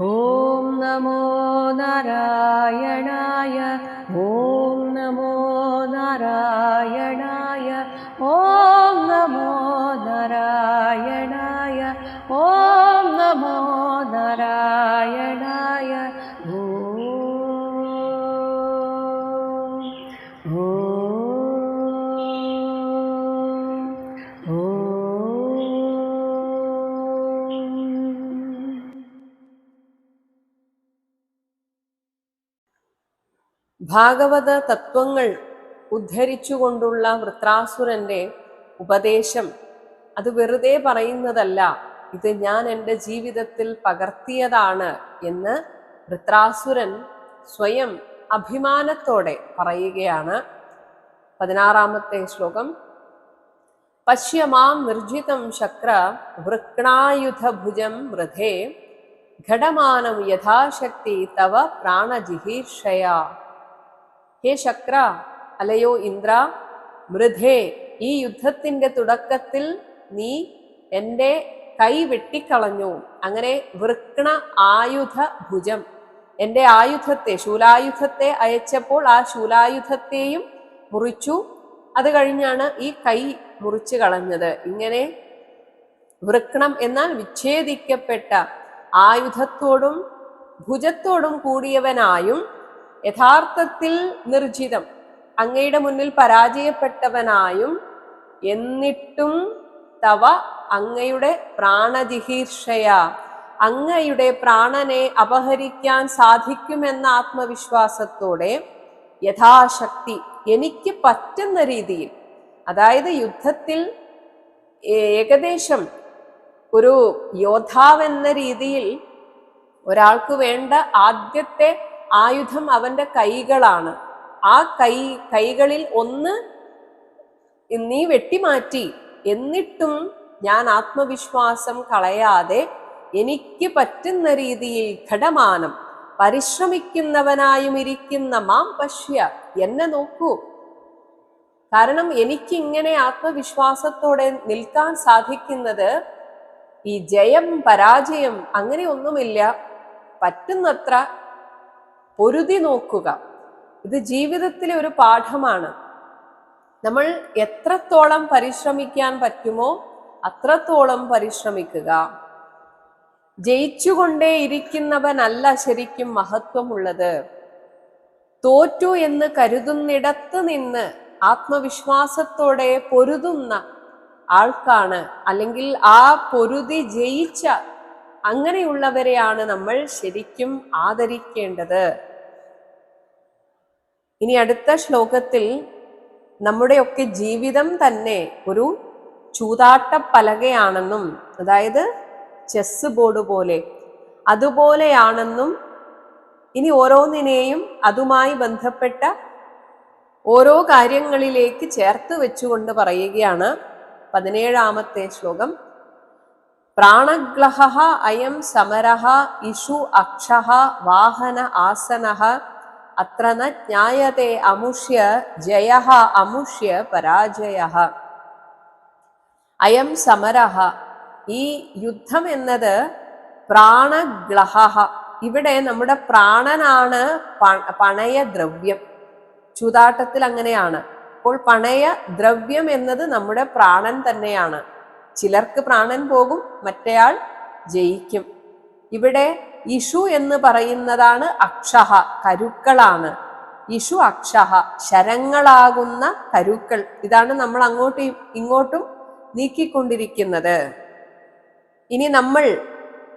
ॐ नमो नारायणाय ഭാഗവത തത്വങ്ങൾ ഉദ്ധരിച്ചുകൊണ്ടുള്ള വൃത്രാസുരന്റെ ഉപദേശം. അത് വെറുതെ പറയുന്നതല്ല. ഇത് ഞാൻ എന്റെ ജീവിതത്തിൽ പകർത്തിയതാണ് എന്ന് വൃത്രാസുരൻ സ്വയം അഭിമാനത്തോടെ പറയുകയാണ്. പതിനാറാമത്തെ ശ്ലോകം. പശ്യമാം നിർജിതം ശക്ര വൃക്ണായുധഭുജം വൃഥേ ഘടമാനം യഥാശക്തി തവ പ്രാണജിഹീർഷയാ. ഹേ ശക്ര അലയോ ഇന്ദ്ര മൃധേ ഈ യുദ്ധത്തിന്റെ തുടക്കത്തിൽ നീ എന്റെ കൈ വെട്ടിക്കളഞ്ഞു. അങ്ങനെ വൃക്ണ ആയുധ ഭുജം എന്റെ ആയുധത്തെ ശൂലായുധത്തെ അയച്ചപ്പോൾ ആ ശൂലായുധത്തെയും മുറിച്ചു. അത് കഴിഞ്ഞാണ് ഈ കൈ മുറിച്ചു കളഞ്ഞത്. ഇങ്ങനെ വൃക്ണം എന്നാൽ വിച്ഛേദിക്കപ്പെട്ട ആയുധത്തോടും ഭുജത്തോടും കൂടിയവനായും യഥാർത്ഥത്തിൽ നിർജിതം അങ്ങയുടെ മുന്നിൽ പരാജയപ്പെട്ടവനായും എന്നിട്ടും തവ അങ്ങയുടെ പ്രാണജിഹീർഷയ അങ്ങയുടെ പ്രാണനെ അപഹരിക്കാൻ സാധിക്കുമെന്ന ആത്മവിശ്വാസത്തോടെ യഥാശക്തി എനിക്ക് പറ്റുന്ന രീതിയിൽ അതായത് യുദ്ധത്തിൽ ഏകദേശം ഒരു യോദ്ധാവെന്ന രീതിയിൽ ഒരാൾക്ക് വേണ്ട ആദ്യത്തെ ആയുധം അവന്റെ കൈകളാണ്. ആ കൈ കൈകളിൽ ഒന്ന് നീ വെട്ടിമാറ്റി. എന്നിട്ടും ഞാൻ ആത്മവിശ്വാസം കളയാതെ എനിക്ക് പറ്റുന്ന രീതിയിൽ ഘടമാനം. പരിശ്രമിക്കുന്നവനായും ഇരിക്കുന്ന മാം പശ്യ എന്നെ നോക്കൂ. കാരണം എനിക്കിങ്ങനെ ആത്മവിശ്വാസത്തോടെ നിൽക്കാൻ സാധിക്കുന്നത് ഈ ജയം പരാജയം അങ്ങനെയൊന്നുമില്ല പറ്റുന്നത്ര പൊരുതി നോക്കുക. ഇത് ജീവിതത്തിലെ ഒരു പാഠമാണ്. നമ്മൾ എത്രത്തോളം പരിശ്രമിക്കാൻ പറ്റുമോ അത്രത്തോളം പരിശ്രമിക്കുക. ജയിച്ചുകൊണ്ടേ ഇരിക്കുന്നവനല്ല ശരിക്കും മഹത്വമുള്ളത്. തോറ്റു എന്ന് കരുതുന്നിടത്ത് നിന്ന് ആത്മവിശ്വാസത്തോടെ പൊരുതുന്ന ആൾക്കാണ്. അല്ലെങ്കിൽ ആ പൊരുതി ജയിച്ച അങ്ങനെയുള്ളവരെയാണ് നമ്മൾ ശരിക്കും ആദരിക്കേണ്ടത്. ഇനി അടുത്ത ശ്ലോകത്തിൽ നമ്മുടെയൊക്കെ ജീവിതം തന്നെ ഒരു ചൂതാട്ട പലകയാണെന്നും അതായത് ചെസ് ബോർഡ് പോലെ അതുപോലെയാണെന്നും ഇനി ഓരോന്നിനെയും അതുമായി ബന്ധപ്പെട്ട ഓരോ കാര്യങ്ങളിലേക്ക് ചേർത്ത് വെച്ചുകൊണ്ട് പറയുകയാണ് പതിനേഴാമത്തെ ശ്ലോകം. പ്രാണഗ്ലഹ അയം സമരഹ ഇഷു അക്ഷ വാഹന ആസന അത്ര ന ജ്ഞായത്തെ അമുഷ്യ ജയ അമുഷ്യ പരാജയ. അയം സമരഹ ഈ യുദ്ധം എന്നത് പ്രാണഗ്ലഹ ഇവിടെ നമ്മുടെ പ്രാണനാണ് പ- പണയ ദ്രവ്യം. ചൂതാട്ടത്തിൽ അങ്ങനെയാണ്. അപ്പോൾ പണയ ദ്രവ്യം എന്നത് നമ്മുടെ പ്രാണൻ തന്നെയാണ്. ചിലർക്ക് പ്രാണൻ പോകും മറ്റേയാൾ ജയിക്കും. ഇവിടെ ഇഷു എന്ന് പറയുന്നതാണ് അക്ഷഹ കരുക്കളാണ്. ഇഷു അക്ഷഹ ശരങ്ങളാകുന്ന കരുക്കൾ. ഇതാണ് നമ്മൾ അങ്ങോട്ടും ഇങ്ങോട്ടും നീക്കിക്കൊണ്ടിരിക്കുന്നത്. ഇനി നമ്മൾ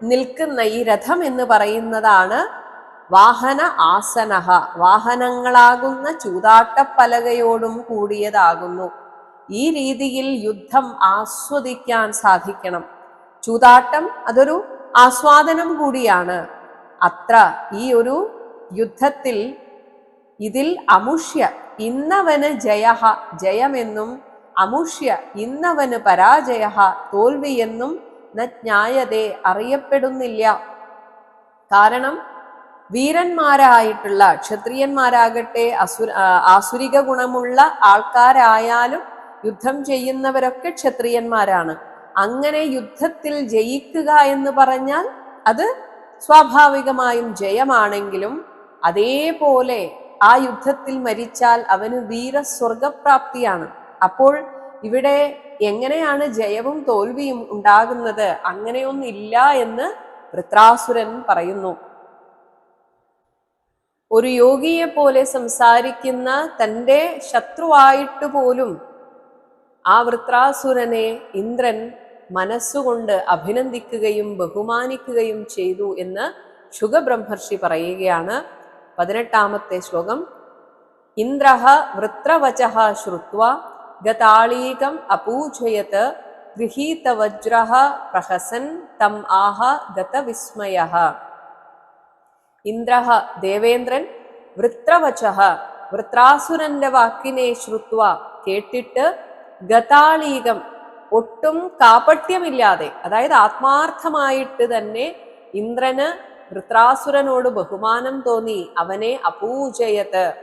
നിൽക്കുന്ന ഈ രഥം എന്ന് പറയുന്നതാണ് വാഹന ആസനഹ. വാഹനങ്ങളാകുന്ന ചൂതാട്ടപ്പലകയോടും കൂടിയതാകുന്നു. ഈ രീതിയിൽ യുദ്ധം ആസ്വദിക്കാൻ സാധിക്കണം. ചൂതാട്ടം അതൊരു ആസ്വാദനം കൂടിയാണ്. അത്ര ഈ ഒരു യുദ്ധത്തിൽ ഇതിൽ അമുഷ്യ ഇന്നവന് ജയ ജയമെന്നും അമുഷ്യ ഇന്നവന് പരാജയ തോൽവിയെന്നും ന ജ്ഞായതേ അറിയപ്പെടുന്നില്ല. കാരണം വീരന്മാരായിട്ടുള്ള ക്ഷത്രിയന്മാരാകട്ടെ അസുര ആസുരിക ഗുണമുള്ള ആൾക്കാരായാലും യുദ്ധം ചെയ്യുന്നവരൊക്കെ ക്ഷത്രിയന്മാരാണ്. അങ്ങനെ യുദ്ധത്തിൽ ജയിക്കുക എന്ന് പറഞ്ഞാൽ അത് സ്വാഭാവികമായും ജയമാണെങ്കിലും അതേപോലെ ആ യുദ്ധത്തിൽ മരിച്ചാൽ അവന് വീരസ്വർഗപ്രാപ്തിയാണ് അപ്പോൾ ഇവിടെ എങ്ങനെയാണ് ജയവും തോൽവിയും ഉണ്ടാകുന്നത്? അങ്ങനെയൊന്നില്ല എന്ന് വൃത്രാസുരൻ പറയുന്നു. ഒരു യോഗിയെ പോലെ സംസാരിക്കുന്ന തന്റെ ശത്രുവായിട്ട് പോലും ആ വൃത്രാസുരനെ ഇന്ദ്രൻ മനസ്സുകൊണ്ട് അഭിനന്ദിക്കുകയും ബഹുമാനിക്കുകയും ചെയ്തു എന്ന് ശുഖബ്രഹ്മർഷി പറയുകയാണ്. പതിനെട്ടാമത്തെ ശ്ലോകം. ഇന്ദ്ര വൃത്രവച ശ്രുത്വ ഗതാളീകം അപൂജയത് ഗൃഹീതവജ്ര പ്രഹസൻ തം ആഹ ഗതവിസ്മയ. ഇന്ദ്ര ദേവേന്ദ്രൻ വൃത്രവച വൃത്രാസുരന്റെ വാക്കിനെ ശ്രുത്വ കേട്ടിട്ട് ഗതാളീകം ഒട്ടും കാപട്യമില്ലാതെ അതായത് ആത്മാർത്ഥമായിട്ട് തന്നെ ഇന്ദ്രന് ഋത്രാസുരനോട് ബഹുമാനം തോന്നി അവനെ അപൂജയത്ത്.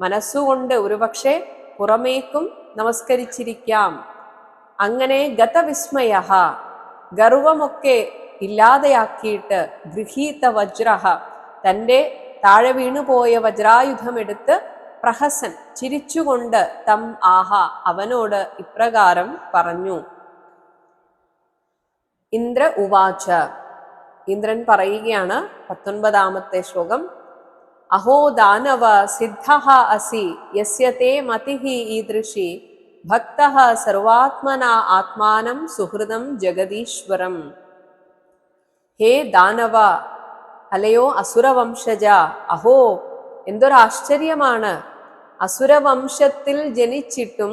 മനസ്സുകൊണ്ട് ഒരുപക്ഷെ പുറമേക്കും നമസ്കരിച്ചിരിക്കാം. അങ്ങനെ ഗതവിസ്മയ ഗർവമൊക്കെ ഇല്ലാതെയാക്കിയിട്ട് ഗൃഹീത വജ്രഹ തന്റെ താഴെ വീണുപോയ വജ്രായുധമെടുത്ത് പ്രഹസൻ ചിരിച്ചുകൊണ്ട് തം ആഹ അവനോട് ഇപ്രകാരം പറഞ്ഞു. ഇന്ദ്ര ഉവാച. ഇന്ദ്രൻ പറയുകയാണ് പത്തൊൻപതാമത്തെ ശ്ലോകം. അഹോ ദാനവ സിദ്ധ അസി യസ്യത്തെ മതിഹി ഈദൃശി ഭക്ത സർവാത്മന ആത്മാനം സുഹൃതം ജഗദീശ്വരം. ഹേ ദാനവ അലയോ അസുരവംശജ അഹോ എന്തൊരാശ്ചര്യമാണ് അസുരവംശത്തിൽ ജനിച്ചിട്ടും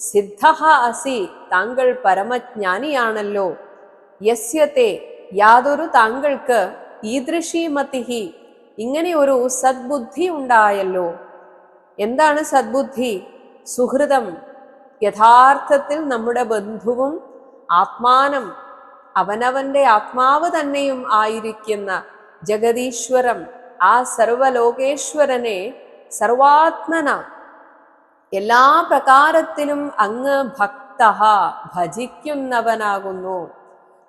സിദ്ധ അസി താങ്കൾ പരമജ്ഞാനിയാണല്ലോ. യസ്യത്തെ യാതൊരു താങ്കൾക്ക് ഈദൃശീമതിഹി ഇങ്ങനെ ഒരു സദ്ബുദ്ധി ഉണ്ടായല്ലോ. എന്താണ് സദ്ബുദ്ധി? സുഹൃതം യഥാർത്ഥത്തിൽ നമ്മുടെ ബന്ധുവും ആത്മാനം അവനവന്റെ ആത്മാവ് തന്നെയും ആയിരിക്കുന്ന ജഗതീശ്വരം ആ സർവലോകേശ്വരനെ സർവാത്മന. എല്ലാ പ്രകാരത്തിലും അങ്ങ് ഭക്ത ഭജിക്കുന്നവനാകുന്നു.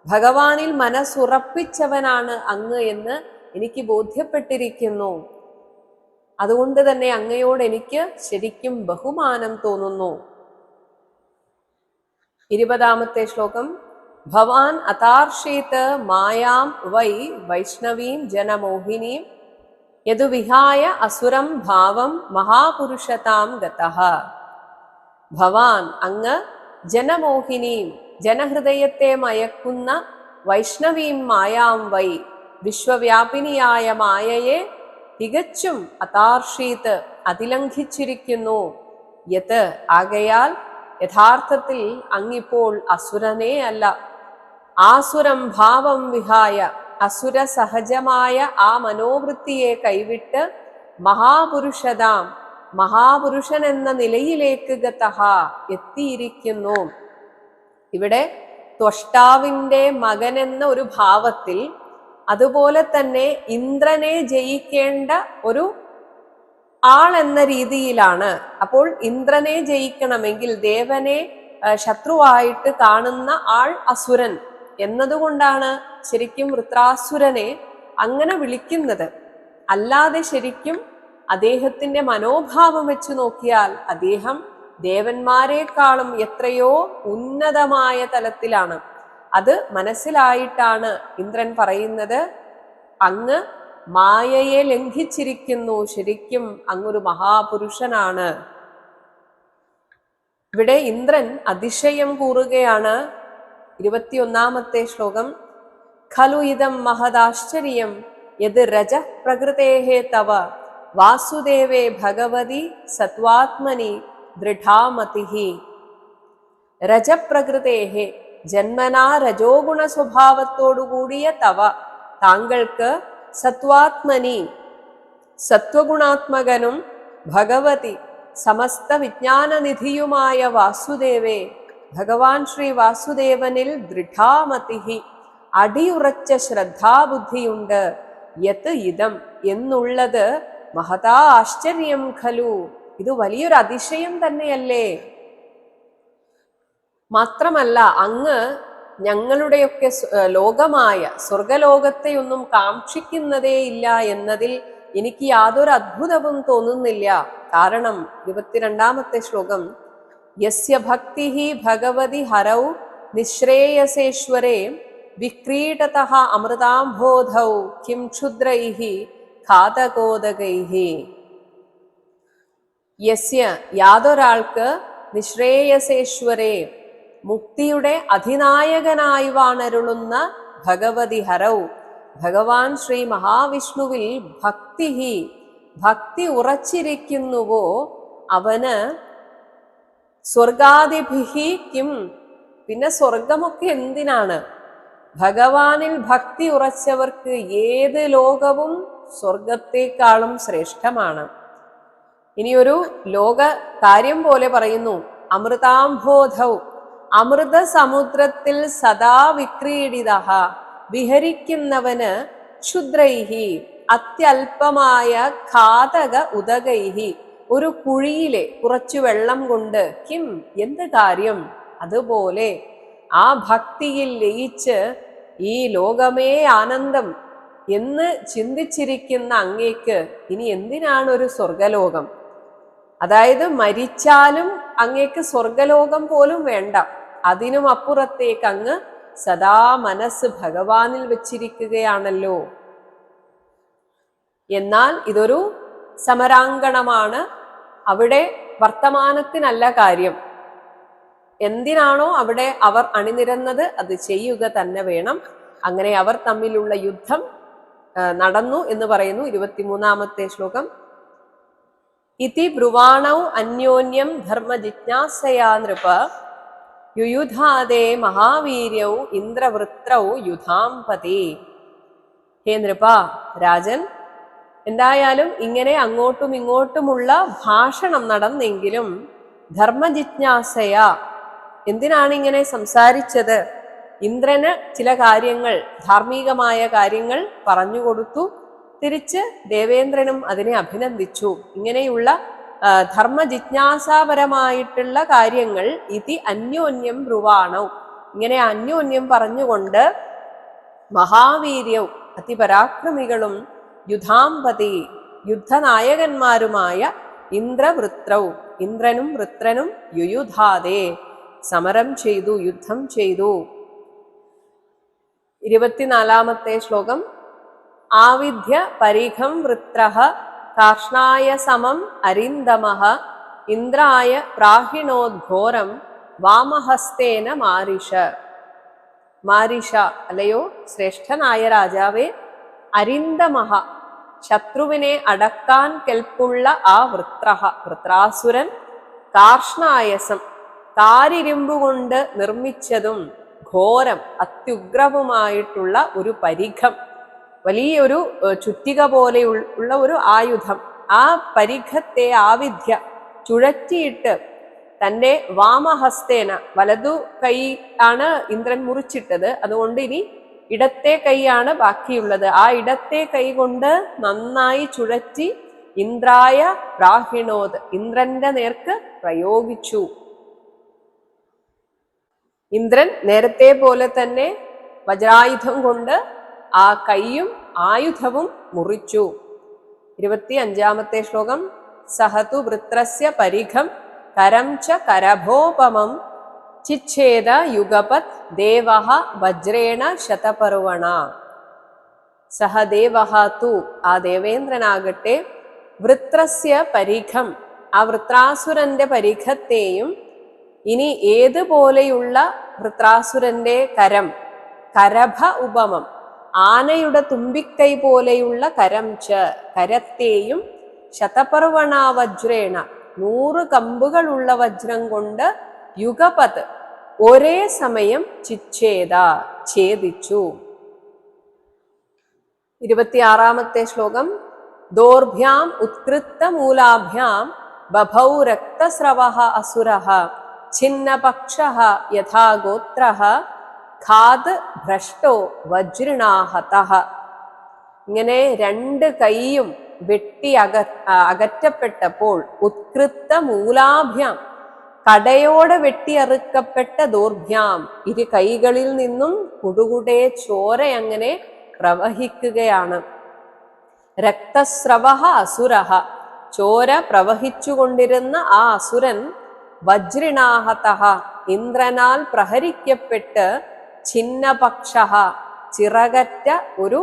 ഭഗവാനിൽ മനസ്സുറപ്പിച്ചവനാണ് അങ്ങ് എന്ന് എനിക്ക് ബോധ്യപ്പെട്ടിരിക്കുന്നു. അതുകൊണ്ട് തന്നെ അങ്ങയോട് എനിക്ക് ശരിക്കും ബഹുമാനം തോന്നുന്നു. ഇരുപതാമത്തെ ശ്ലോകം. ഭവാൻ അതാർഷീത് മായാം വൈ വൈഷ്ണവീം ജനമോഹിനീം യതു വിഹായ അസുരം ഭാവം മഹാപുരുഷതാം ഗതഃ. ഭവാൻ അങ്ങ് ജനമോഹിനിയും ജനഹൃദയത്തെ മയക്കുന്ന വൈഷ്ണവീം മായാം വൈ വിശ്വവ്യാപിനിയായ മായയെ തികച്ചും അതാർഷീത്ത് അതിലംഘിച്ചിരിക്കുന്നു. യത് ആകയാൽ യഥാർത്ഥത്തിൽ അങ്ങിപ്പോൾ അസുരനേ അല്ല ആസുരം ഭാവം വിഹായ അസുര സഹജമായ ആ മനോവൃത്തിയെ കൈവിട്ട് മഹാപുരുഷതാം മഹാപുരുഷൻ എന്ന നിലയിലേക്ക് ഗതഹ എത്തിയിരിക്കുന്നു. ഇവിടെ ത്വഷ്ടാവിന്റെ മകൻ എന്ന ഒരു ഭാവത്തിൽ അതുപോലെ തന്നെ ഇന്ദ്രനെ ജയിക്കേണ്ട ഒരു ആൾ എന്ന രീതിയിലാണ്. അപ്പോൾ ഇന്ദ്രനെ ജയിക്കണമെങ്കിൽ ദേവനെ ശത്രുവായിട്ട് കാണുന്ന ആൾ അസുരൻ. എന്നതുകൊണ്ടാണ് ശരിക്കും വൃത്രാസുരനെ അങ്ങനെ വിളിക്കുന്നത്. അല്ലാതെ ശരിക്കും അദ്ദേഹത്തിന്റെ മനോഭാവം വെച്ച് നോക്കിയാൽ അദ്ദേഹം ദേവന്മാരെക്കാളും എത്രയോ ഉന്നതമായ തലത്തിലാണ്. അത് മനസ്സിലായിട്ടാണ് ഇന്ദ്രൻ പറയുന്നത്. അങ്ങ് മായയെ ലംഘിച്ചിരിക്കുന്നു. ശരിക്കും അങ്ങൊരു മഹാപുരുഷനാണ്. ഇവിടെ ഇന്ദ്രൻ അതിശയം കൂറുകയാണ്. ഇരുപത്തിയൊന്നാമത്തെ ശ്ലോകം. ഖലു ഇതം മഹദാശ്ചര്യം യത് രജ പ്രകൃതേഹേ തവ. വാസുദേവേ ഭഗവതി സത്വാത്മനി ദൃഢാമതിഹി. രജപ്രകൃതേഹേ ജന്മനാ രജോഗുണ സ്വഭാവത്തോടുകൂടിയ തവ. താങ്കൾക്ക് സത്വാത്മനി സത്വഗുണാത്മകനും ഭഗവതി സമസ്ത വിജ്ഞാനനിധിയുമായ വാസുദേവേ ഭഗവാൻ ശ്രീ വാസുദേവനിൽ ദൃഢാമതിഹി. അടിയുറച്ച ശ്രദ്ധാബുദ്ധിയുണ്ട്. യത് ഇതം എന്നുള്ളത് മഹതാ ആശ്ചര്യം ഖലു. ഇത് വലിയൊരു അതിശയം തന്നെയല്ലേ? മാത്രമല്ല അങ്ങ് ഞങ്ങളുടെയൊക്കെ ലോകമായ സ്വർഗലോകത്തെയൊന്നും കാക്ഷിക്കുന്നതേയില്ല എന്നതിൽ എനിക്ക് യാതൊരു അത്ഭുതവും തോന്നുന്നില്ല. കാരണം ഇരുപത്തിരണ്ടാമത്തെ ശ്ലോകം യസ്യ ഭക്തി ഭഗവതി ഹരൗ നിശ്രേയസേശ്വരേ വിക്രീടത അമൃതാംബോധൗ കിം ക്ഷുദ്രൈ ഘാതകോദകൈ. യസ്യ യാതൊരാൾക്ക് നിശ്രേയസേശ്വരേ മുക്തിയുടെ അധിനായകനായി വാണരുളുന്ന ഭഗവതി ഹരൗ. ഭഗവാൻ ശ്രീ മഹാവിഷ്ണുവിൽ ഭക്തി ഭക്തി ഉറച്ചിരിക്കുന്നുവോ അവന് സ്വർഗാദിഭിഹി കിം? പിന്നെ സ്വർഗമൊക്കെ എന്തിനാണ്? ഭഗവാനിൽ ഭക്തി ഉറച്ചവർക്ക് ഏത് ലോകവും സ്വർഗത്തെക്കാളും ശ്രേഷ്ഠമാണ്. ഇനിയൊരു ലോക കാര്യം പോലെ പറയുന്നു. അമൃതാംബോധൗ അമൃത സമുദ്രത്തിൽ സദാ വിക്രീഡിത. വിഹരിക്കുന്നവന് ക്ഷുദ്രൈഹി. അത്യല്പമായ ഘാതക ഉദകൈഹി. ഒരു കുഴിയിലെ കുറച്ചു വെള്ളം കൊണ്ട് കിം എന്ത് കാര്യം? അതുപോലെ ആ ഭക്തിയിൽ ലയിച്ച് ഈ ലോകമേ ആനന്ദം എന്ന് ചിന്തിച്ചിരിക്കുന്ന അങ്ങേക്ക് ഇനി എന്തിനാണ് ഒരു സ്വർഗലോകം? അതായത് മരിച്ചാലും അങ്ങേക്ക് സ്വർഗലോകം പോലും വേണ്ട. അതിനും അപ്പുറത്തേക്ക് അങ്ങ് സദാ മനസ്സ് ഭഗവാനിൽ വച്ചിരിക്കുകയാണല്ലോ. എന്നാൽ ഇതൊരു സമരാങ്കണമാണ്. അവിടെ വർത്തമാനത്തിനല്ല കാര്യം. എന്തിനാണോ അവിടെ അവർ അണിനിരന്നത് അത് ചെയ്യുക തന്നെ വേണം. അങ്ങനെ അവർ തമ്മിലുള്ള യുദ്ധം നടന്നു എന്ന് പറയുന്നു ഇരുപത്തിമൂന്നാമത്തെ ശ്ലോകം. ഇതി ബ്രുവാണൗ അന്യോന്യം ധർമ്മ ജിജ്ഞാസയാ നൃപ. യുയുധാദേ മഹാവീര്യൗ ഇന്ദ്രവൃത്രൗ യുധാംപതി ഹേ നൃപ രാജൻ എന്തായാലും ഇങ്ങനെ അങ്ങോട്ടും ഇങ്ങോട്ടുമുള്ള ഭാഷണം നടന്നെങ്കിലും ധർമ്മജിജ്ഞാസയ. എന്തിനാണ് ഇങ്ങനെ സംസാരിച്ചത്? ഇന്ദ്രന് ചില കാര്യങ്ങൾ ധാർമ്മികമായ കാര്യങ്ങൾ പറഞ്ഞു കൊടുത്തു. തിരിച്ച് ദേവേന്ദ്രനും അതിനെ അഭിനന്ദിച്ചു. ഇങ്ങനെയുള്ള ധർമ്മ ധർമ്മജിജ്ഞാസാപരമായിട്ടുള്ള കാര്യങ്ങൾ ഇതി അന്യോന്യം ബ്രുവാണോ. ഇങ്ങനെ അന്യോന്യം പറഞ്ഞുകൊണ്ട് മഹാവീര്യവും അതിപരാക്രമികളും യുധാംപതി യുദ്ധനായകന്മാരുമായ ഇന്ദ്രവൃത്രവും ഇന്ദ്രനും വൃത്രനും യുയുധാതെ സമരം ചെയ്തു യുദ്ധം ചെയ്തു. ഇരുപത്തിനാലാമത്തെ ശ്ലോകം. ആവിധ്യ പരിഘം വൃത്ര കാഷ്ണായ സമം അരിന്ദമ ഇന്ദ്രായ പ്രാഹിണോദ്ഘോരം വാമഹസ്തേന മാരിഷ. മാരിഷ അല്ലയോ ശ്രേഷ്ഠനായ രാജാവേ അരിന്ദമഹ ശത്രുവിനെ അടക്കാൻ കെൽപ്പുള്ള ആ വൃത്ര വൃത്രാസുരൻ കാർഷ്ണായസം കാരിരുമ്പുകൊണ്ട് നിർമ്മിച്ചതും ഘോരം അത്യുഗ്രവുമായിട്ടുള്ള ഒരു പരിഘം. വലിയൊരു ചുറ്റിക പോലെ ഉള്ള ഒരു ആയുധം. ആ പരിഘത്തെ ആവിധ്യ ചുഴറ്റിയിട്ട് തന്റെ വാമഹസ്തേന വലതു കൈ ആണ് ഇന്ദ്രൻ മുറിച്ചിട്ടത്. അതുകൊണ്ട് ഇനി ഇടത്തെ കൈയാണ് ബാക്കിയുള്ളത്. ആ ഇടത്തെ കൈ കൊണ്ട് നന്നായി ചുഴറ്റി ഇന്ദ്രായ പ്രാഹിണോത് ഇന്ദ്രന്റെ നേർക്ക് പ്രയോഗിച്ചു. ഇന്ദ്രൻ നേരത്തെ പോലെ തന്നെ വജ്രായുധം കൊണ്ട് ആ കൈയും ആയുധവും മുറിച്ചു. ഇരുപത്തി അഞ്ചാമത്തെ ശ്ലോകം സഹതു വൃത്രസ്യ പരിഘം കരം ച കരഭോപമം ചിച്ഛേദ യുഗപത് ദേവ വജ്രേണ ശതപർവണ സഹദേവ തു ആ ദേവേന്ദ്രനാകട്ടെ വൃത്രസ്യ പരിഘം ആ വൃത്രാസുരന്റെ പരിഘത്തെയും ഇനി ഏതുപോലെയുള്ള വൃത്രാസുരന്റെ കരം? കരഭ ഉപമം ആനയുടെ തുമ്പിക്കൈ പോലെയുള്ള കരം ച കരത്തെയും ശതപർവണ വജ്രേണ നൂറ് കമ്പുകളുള്ള വജ്രം കൊണ്ട് യുഗപത്. ഒരേ സമയം ചിച്ഛേദ ഛേദിച്ചു. ഇരുപത്തിയാറാമത്തെ ശ്ലോകം. ദോർഭ്യാം ഉത്കൃത്ത മൂലാഭ്യാം ബഭൗ രക്തസ്രവ അസുര ഛിന്നപക്ഷ യഥാഗോത്ര ഖാദ് ഭ്രഷ്ടോ വജ്രിണാഹത ഇങ്ങനെ രണ്ട് കൈയും വെട്ടി അക അകറ്റപ്പെട്ടപ്പോൾ ഉത്കൃത്ത മൂലാഭ്യാം കടയോടെ വെട്ടിയറുക്കപ്പെട്ട ദൂർഭ്യാം. ഇരു കൈകളിൽ നിന്നും കുടുകുടെ ചോര അങ്ങനെ പ്രവഹിക്കുകയാണ്. രക്തസ്രവ അസുരഹ. ചോര പ്രവഹിച്ചുകൊണ്ടിരുന്ന ആ അസുരൻ വജ്രിണാഹത ഇന്ദ്രനാൽ പ്രഹരിക്കപ്പെട്ട് ഛിന്നപക്ഷ ചിറകറ്റ ഒരു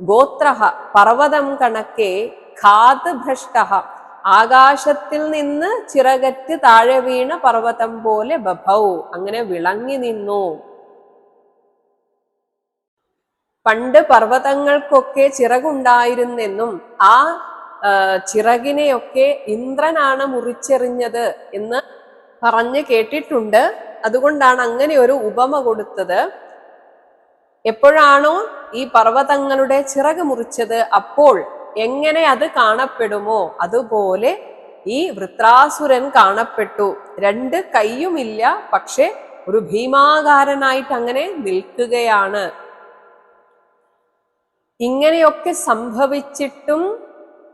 ഗോത്ര പർവതം കണക്കെ ഖാത് ഭ്രഷ്ട ആകാശത്തിൽ നിന്ന് ചിറകറ്റ് താഴെ വീണ പർവതം പോലെ ബഭൗ അങ്ങനെ വിളങ്ങി നിന്നു. പണ്ട് പർവതങ്ങൾക്കൊക്കെ ചിറകുണ്ടായിരുന്നെന്നും ആ ചിറകിനെയൊക്കെ ഇന്ദ്രനാണ് മുറിച്ചെറിഞ്ഞത് എന്ന് പറഞ്ഞ് കേട്ടിട്ടുണ്ട്. അതുകൊണ്ടാണ് അങ്ങനെ ഒരു ഉപമ കൊടുത്തത്. എപ്പോഴാണോ ഈ പർവതങ്ങളുടെ ചിറക് മുറിച്ചത് അപ്പോൾ എങ്ങനെ അത് കാണപ്പെടുമോ അതുപോലെ ഈ വൃത്രാസുരൻ കാണപ്പെട്ടു. രണ്ട് കൈയുമില്ല പക്ഷെ ഒരു ഭീമാകാരനായിട്ട് അങ്ങനെ നിൽക്കുകയാണ്. ഇങ്ങനെയൊക്കെ സംഭവിച്ചിട്ടും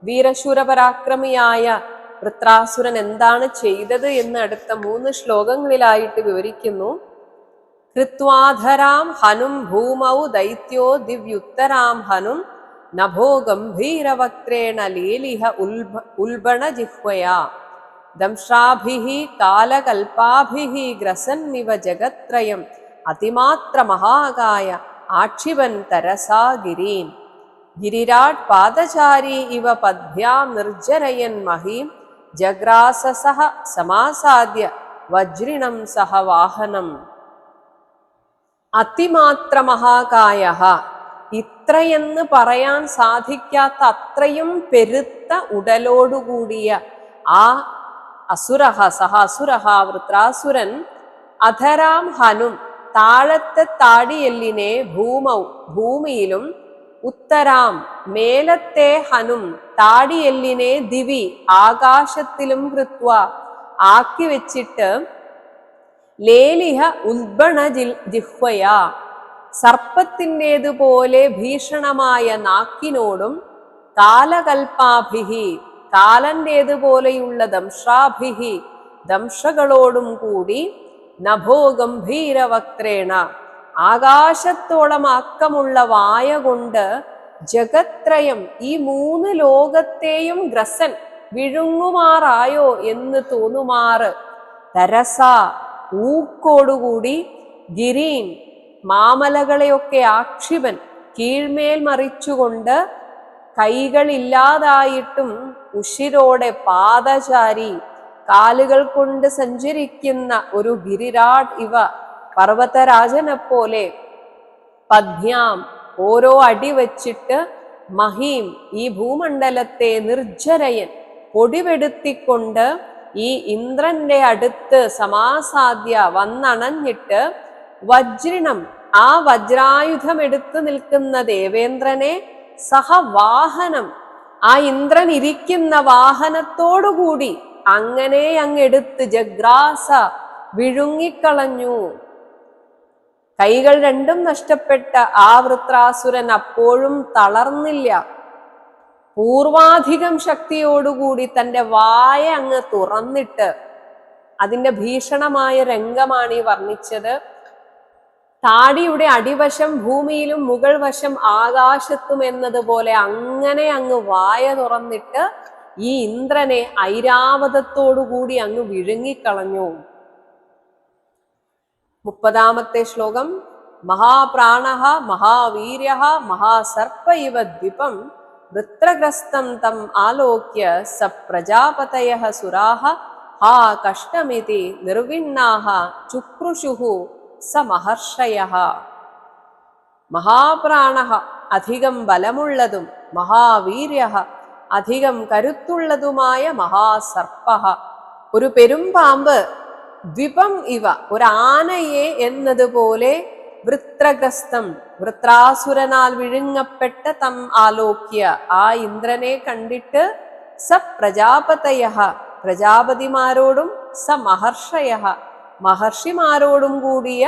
വീരശൂരപരാക്രമിയായ വൃത്രാസുരൻ എന്താണ് ചെയ്തത് എന്ന് അടുത്ത മൂന്ന് ശ്ലോകങ്ങളിലായിട്ട് വിവരിക്കുന്നു. കൃത്വാധരാം ഹനും ഭൂമൗ ദൈത്യോ ദിവ്യുത്തരാം ഹനും നഭോ ഗംഭീരവക്ത്രേണ ലീലിഹ ഉൽഭ ഉൽബണജിഹ്വയാ ജിഹ്വയാ. ദംഷ്ട്രാഭിः കാലകൽപാഭിः ഗ്രസന്നിവ ജഗത്രയം. അതിമാത്ര മഹാകായ ആക്ഷിപൻ തരസാ ഗിരീൻ. ഗിരിരാട് പാദചാരി ഇവ പദ്ഭ്യാം നിർജരയൻ മഹീം. ജഗ്രാസസഹ സമാസാദ്യ വജ്രിണം സഹ വാഹനം. അതിമാത്ര മഹാകായ ഇത്രയെന്ന് പറയാൻ സാധിക്കാത്ത അത്രയും പെരുത്ത ഉടലോടുകൂടിയ ആ അസുരഹ സഹ അസുരഹ വൃത്രാസുരൻ അധരാം ഹനും താഴത്തെ താടിയെല്ലിനെ ഭൂമൗ ഭൂമിയിലും ഉത്തരാം മേലത്തെ ഹനും താടിയെല്ലിനെ ദിവി ആകാശത്തിലും കൃത്വ ആക്കി വെച്ചിട്ട് ലേലിഹ ഉൽബണ ജിൽ ജിഹ്വയ. സർപ്പത്തിന്റെതുപോലെ ഭീഷണമായ നാക്കിനോടും കാലകൽപ്പാഭിഹി കാലന്റേതുപോലെയുള്ള ദംഷാഭിഹി ദംഷകളോടും കൂടി നഭോ ഗംഭീരവക്രേണ. ആകാശത്തോളം അക്കമുള്ള വായ കൊണ്ട് ജഗത്രയം ഈ മൂന്ന് ലോകത്തെയും ഗ്രസൻ വിഴുങ്ങുമാറായോ എന്ന് തോന്നുമാറ്. തരസ ഊക്കോടുകൂടി ഗിരീൻ മാമലകളെയൊക്കെ ആക്ഷിപൻ കീഴ്മേൽ മറിച്ചുകൊണ്ട് കൈകളില്ലാതായിട്ടും ഉഷിരോടെ പാദചാരി കാലുകൾ കൊണ്ട് സഞ്ചരിക്കുന്ന ഒരു ഗിരിരാട് ഇവ പർവതരാജനെ പോലെ പദ്ഭ്യാം ഓരോ അടി വച്ചിട്ട് മഹീം ഈ ഭൂമണ്ഡലത്തെ നിർജരയൻ പൊടിപെടുത്തിക്കൊണ്ട് ഈ ഇന്ദ്രന്റെ അടുത്ത് സമാസാദ്യ വന്നണഞ്ഞിട്ട് വജ്രിണം. ആ വജ്രായുധം എടുത്തു നിൽക്കുന്ന ദേവേന്ദ്രനെ സഹവാഹനം. ആ ഇന്ദ്രൻ ഇരിക്കുന്ന വാഹനത്തോടുകൂടി അങ്ങനെ അങ്ങെടുത്ത് ജഗ്രാസ വിഴുങ്ങിക്കളഞ്ഞു. കൈകൾ രണ്ടും നഷ്ടപ്പെട്ട ആ വൃത്രാസുരൻ അപ്പോഴും തളർന്നില്ല. പൂർവാധികം ശക്തിയോടുകൂടി തന്റെ വായ അങ്ങ് തുറന്നിട്ട് അതിന്റെ ഭീഷണമായ രംഗമാണ് ഈ വർണിച്ചത്. താടിയുടെ അടിവശം ഭൂമിയിലും മുകൾ വശം ആകാശത്തും എന്നതുപോലെ അങ്ങനെ അങ്ങ് വായ തുറന്നിട്ട് ഈ ഇന്ദ്രനെ ഐരാവതത്തോടുകൂടി അങ്ങ് വിഴുങ്ങിക്കളഞ്ഞു. മുപ്പതാമത്തെ ശ്ലോകം മഹാപ്രാണ മഹാവീര്യ മഹാസർപ്പ ഇവ ദ്വിപം വൃത്രഗ്രസ്തം തം ആലോക്യ സ പ്രജാപതയ സുരാഹ ഹാ കഷ്ടമിതി നിർവിണ്ണാഹ ചുക്രുഷുഹു സ മഹർഷയ മഹാപ്രാണ അധികം ബലമുള്ളതും മഹാവീര്യ അധികം കരുത്തുള്ളതുമായ മഹാസർപ്പ ഒരു പെരുമ്പാമ്പ് ദ്വിപം ഇവ ഒരു ആനയെ എന്നതുപോലെ വൃത്രഗ്രസ്തം വൃത്രാസുരനാൽ വിഴുങ്ങപ്പെട്ട തം ആലോക്യ. ആ ഇന്ദ്രനെ കണ്ടിട്ട് സ പ്രജാപതയ പ്രജാപതിമാരോടും സ മഹർഷയ മഹർഷിമാരോടും കൂടിയ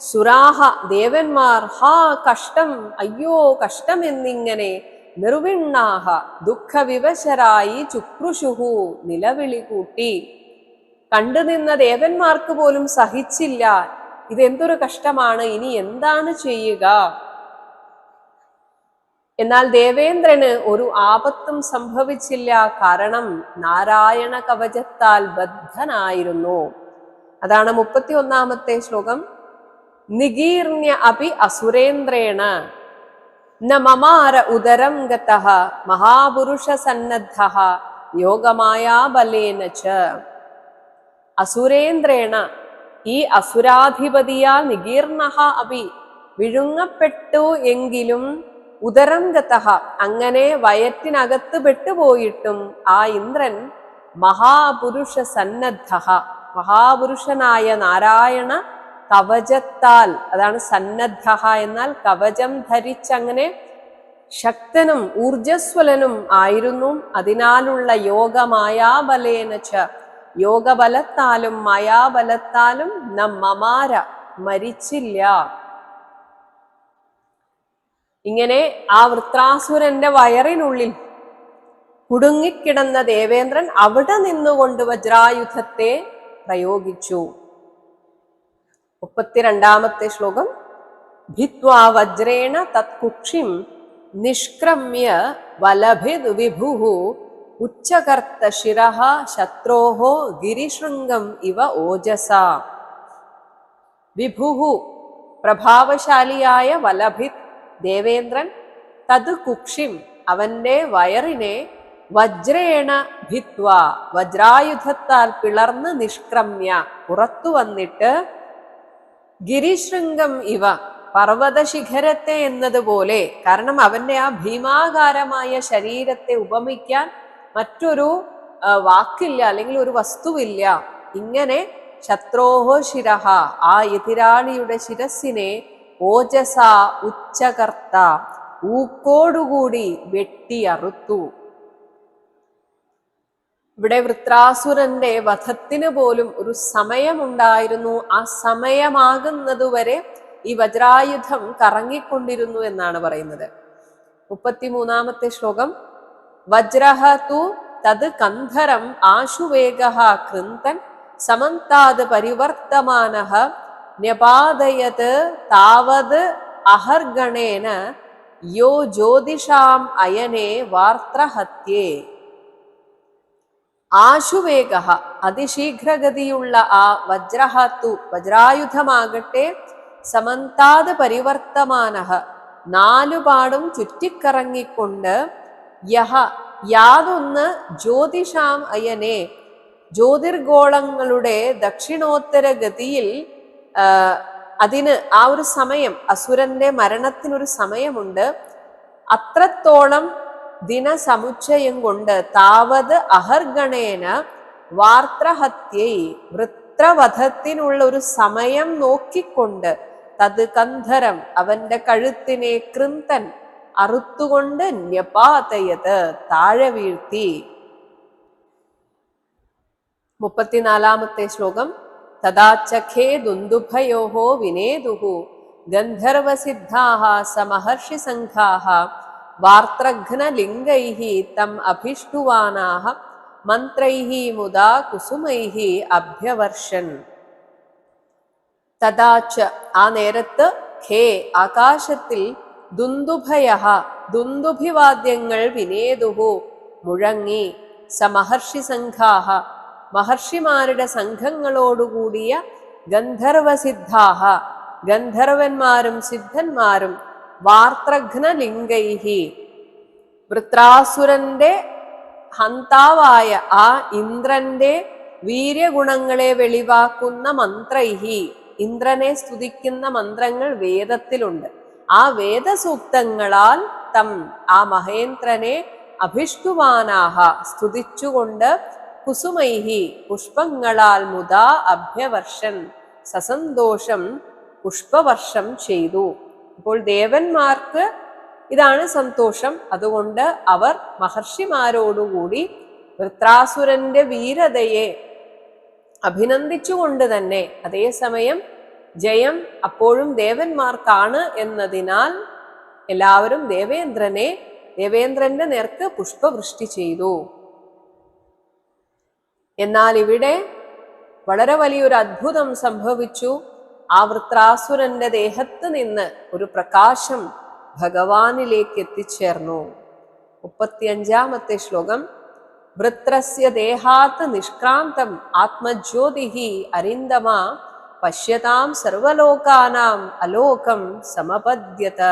സുരാഹ ദേവന്മാർ ഹാ കഷ്ടം അയ്യോ കഷ്ടം എന്നിങ്ങനെ നിർവിണ്ണാഹ ദുഃഖവിവശരായി ചുക്രുഷുഹു നിലവിളി കൂട്ടി. കണ്ടുനിന്ന ദേവന്മാർക്ക് പോലും സഹിച്ചില്ല. ഇതെന്തൊരു കഷ്ടമാണ് ഇനി എന്താണ് ചെയ്യുക? എന്നാൽ ദേവേന്ദ്രന് ഒരു ആപത്തും സംഭവിച്ചില്ല. കാരണം നാരായണ കവചത്താൽ ബദ്ധനായിരുന്നു. അതാണ് മുപ്പത്തി ഒന്നാമത്തെ ശ്ലോകം. നിഗീർണ്യ അപി അസുരേന്ദ്രേണ. ന മമാര ഉദരം ഗത മഹാപുരുഷ സന്നദ്ധ യോഗമായാബലേന ച. അസുരേന്ദ്രേണ ഈ അസുരാധിപതിയാൽ നികീർണ അപി വിഴുങ്ങപ്പെട്ടു എങ്കിലും ഉദരം ഗത അങ്ങനെ വയറ്റിനകത്ത് പെട്ടുപോയിട്ടും ആ ഇന്ദ്രൻ മഹാപുരുഷ സന്നദ്ധ മഹാപുരുഷനായ നാരായണ കവചത്താൽ അതാണ് സന്നദ്ധ എന്നാൽ കവചം ധരിച്ചങ്ങനെ ശക്തനും ഊർജസ്വലനും ആയിരുന്നു. അതിനാലുള്ള യോഗ മായാബലേന ച യോഗബലത്താലും മായാബലത്താലും നമ്മമാര മരിച്ചില്ല. ഇങ്ങനെ ആ വൃത്രാസുരന്റെ വയറിനുള്ളിൽ കുടുങ്ങിക്കിടന്ന ദേവേന്ദ്രൻ അവിടെ നിന്നുകൊണ്ട് വജ്രായുധത്തെ പ്രയോഗിച്ചു. മുപ്പത്തിരണ്ടാമത്തെ ശ്ലോകം. ഭിത്വാ വജ്രേണ തത്കുക്ഷിം നിഷ്ക്രമ്യ വലഭിദ് വിഭു ഉച്ചകർത്ത ശിരഃ ശത്രോഹോ ഗിരിശൃംഗം ഇവ ഓജസ. വിഭുഹു പ്രഭാവശാലിയായ വലഭിത് ദേവേന്ദ്രൻ തത് കുക്ഷിം അവന്റെ വയറിനെ വജ്രേണ ഭിത്വ. വജ്രായുധത്താൽ പിളർന്ന് നിഷ്ക്രമ്യ. പുറത്തു വന്നിട്ട് ഗിരിശൃംഗം ഇവ. പർവതശിഖരത്തെ എന്നതുപോലെ. കാരണം അവന്റെ ആ ഭീമാകാരമായ ശരീരത്തെ ഉപമിക്കാൻ മറ്റൊരു വാക്കില്ല അല്ലെങ്കിൽ ഒരു വസ്തുവില്ല. ഇങ്ങനെ ശത്രോഹോ ശിരഹ. ആ എതിരാളിയുടെ ശിരസിനെ ഓജസ ഉച്ചകർത്ത. ഊക്കോടുകൂടി വെട്ടിയറുത്തു. ഇവിടെ വൃത്രാസുരന്റെ വധത്തിന് പോലും ഒരു സമയമുണ്ടായിരുന്നു. ആ സമയമാകുന്നതുവരെ ഈ വജ്രായുധം കറങ്ങിക്കൊണ്ടിരുന്നു എന്നാണ് പറയുന്നത്. മുപ്പത്തിമൂന്നാമത്തെ ശ്ലോകം. വജ്രഹ തു തത് കന്ധരം ആശുവേഗ കൃന്തൻ സമന്താത് പരിവർത്തമാന ന്യപാതയത് താവത് അഹർഗണേന യോ ജ്യോതിഷാം അയനെ വാർത്രഹത്യേ. ആശുവേഗ അതിശീഘ്രഗതിയുള്ള ആ വജ്രഹത്തു വജ്രായുധമാകട്ടെ സമന്താത് പരിവർത്തമാന നാലുപാടും ചുറ്റിക്കറങ്ങിക്കൊണ്ട് യഹ യാതൊന്ന് ജ്യോതിഷാം അയനെ ജ്യോതിർഗോളങ്ങളുടെ ദക്ഷിണോത്തര ഗതിയിൽ അതിന് ആ ഒരു സമയം അസുരന്റെ മരണത്തിനൊരു സമയമുണ്ട്. അത്രത്തോളം ദിനസമുച്ചയം കൊണ്ട് താവത് അഹർഗണേന വാർത്രഹത്യൈ വൃത്രവധത്തിനുള്ള ഒരു സമയം നോക്കിക്കൊണ്ട് തത് കന്ധരം അവന്റെ കഴുത്തിനെ കൃന്തൻ അറുത്തുകൊണ്ട് ന്യപാതയത് താഴെ വീഴ്ത്തി. മുപ്പത്തിനാലാമത്തെ ശ്ലോകം. തദാച്ചഖേ ദുന്ദുഭയോഹോ വിനേദുഹു സമഹർഷി സമഹർഷിസംഘാः വാർത്രഘ്നലിംഗൈः തം അഭിഷ്ടുവാനാഹ മന്ത്രൈः മുദാ കുസുമൈः അഭ്യവർഷൻ തഥാച്ച് ആ നേരത്ത് ഖേ ആകാശത്തിൽ ദുന്ദുഭയ ദുന്ദുഭിവാദ്യങ്ങൾ വിനേതുഹു മുഴങ്ങി സമഹർഷി സംഘാഹ മഹർഷിമാരുടെ സംഘങ്ങളോടുകൂടിയ ഗന്ധർവസിദ്ധാഹ ഗന്ധർവന്മാരും സിദ്ധന്മാരും വാർത്രഘ്നലിംഗൈഹി. വൃത്രാസുരന്റെ ഹന്താവായ ആ ഇന്ദ്രന്റെ വീര്യഗുണങ്ങളെ വെളിവാക്കുന്ന മന്ത്രൈഹി. ഇന്ദ്രനെ സ്തുതിക്കുന്ന മന്ത്രങ്ങൾ വേദത്തിലുണ്ട്. ആ വേദസൂക്തങ്ങളാൽ തം ആ മഹേന്ദ്രനെ അഭിഷ്ടുവാനാഹ. സ്തുതിച്ചുകൊണ്ട് കുസുമൈഹി പുഷ്പങ്ങളാൽ മുതാ അഭ്യവർഷൻ സസന്തോഷം പുഷ്പവർഷം ചെയ്തു. അപ്പോൾ ദേവന്മാർക്ക് ഇതാണ് സന്തോഷം. അതുകൊണ്ട് അവർ മഹർഷിമാരോടുകൂടി വൃത്രാസുരന്റെ വീരതയെ അഭിനന്ദിച്ചുകൊണ്ട് തന്നെ അതേസമയം ജയം അപ്പോഴും ദേവന്മാർക്കാണ് എന്നതിനാൽ എല്ലാവരും ദേവേന്ദ്രനെ ദേവേന്ദ്രന്റെ നേർക്ക് പുഷ്പവൃഷ്ടി ചെയ്തു. എന്നാൽ ഇവിടെ വളരെ വലിയൊരു അത്ഭുതം സംഭവിച്ചു. ആ വൃത്രാസുരന്റെ ദേഹത്ത് നിന്ന് ഒരു പ്രകാശം ഭഗവാനിലേക്ക് എത്തിച്ചേർന്നു. മുപ്പത്തിയഞ്ചാമത്തെ ശ്ലോകം. വൃത്രസ്യ ദേഹാത്ത് നിഷ്ക്രാന്തം ആത്മജ്യോതിഹി അരിന്ദമ പശ്യതാം സർവലോകാനാം അലോകം സമപദ്യത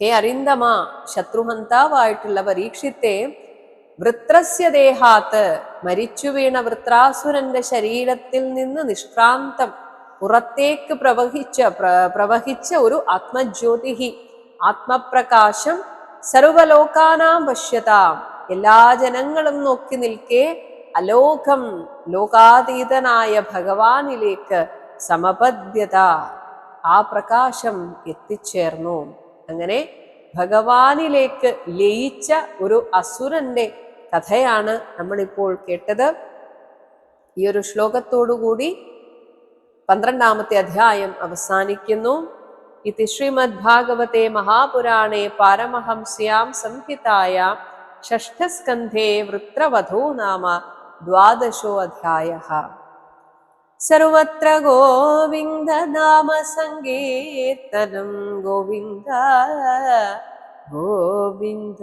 ഹേ അരിന്ദമ ശത്രുഹന്താവായിട്ടുള്ള പരീക്ഷിത്തെ വൃത്രസ്യ ദേഹാത്ത് മരിച്ചു വീണ വൃത്രാസുരന്റെ ശരീരത്തിൽ നിന്ന് നിഷ്ക്രാന്തം പുറത്തേക്ക് പ്രവഹിച്ച പ്ര- പ്രവഹിച്ച ഒരു ആത്മജ്യോതിഹി ആത്മപ്രകാശം സർവലോകാനാം പശ്യതാം. എല്ലാ ജനങ്ങളും നോക്കി നിൽക്കെ അലോകം ലോകാതീതനായ ഭഗവാനിലേക്ക് സമപദ്യത ആ പ്രകാശം എത്തിച്ചേർന്നു. അങ്ങനെ ഭഗവാനിലേക്ക് ലയിച്ച ഒരു അസുരന്റെ കഥയാണ് നമ്മളിപ്പോൾ കേട്ടത്. ഈ ഒരു ശ്ലോകത്തോടുകൂടി പന്ത്രണ്ടാമത്തെ അധ്യായം അവസാനിക്കുന്നു. ഇതി ശ്രീമദ് ഭാഗവത്തെ മഹാപുരാണേ പാരമഹംസ്യാം സംഹിതായ ഷഷ്ഠസ്കന്ധേ വൃത്രവധോ നാമ ദ്വാദശോ അധ്യായ. സർവത്ര ഗോവിന്ദ നാമ സങ്കീർത്തനം ഗോവിന്ദ ഗോവിന്ദ.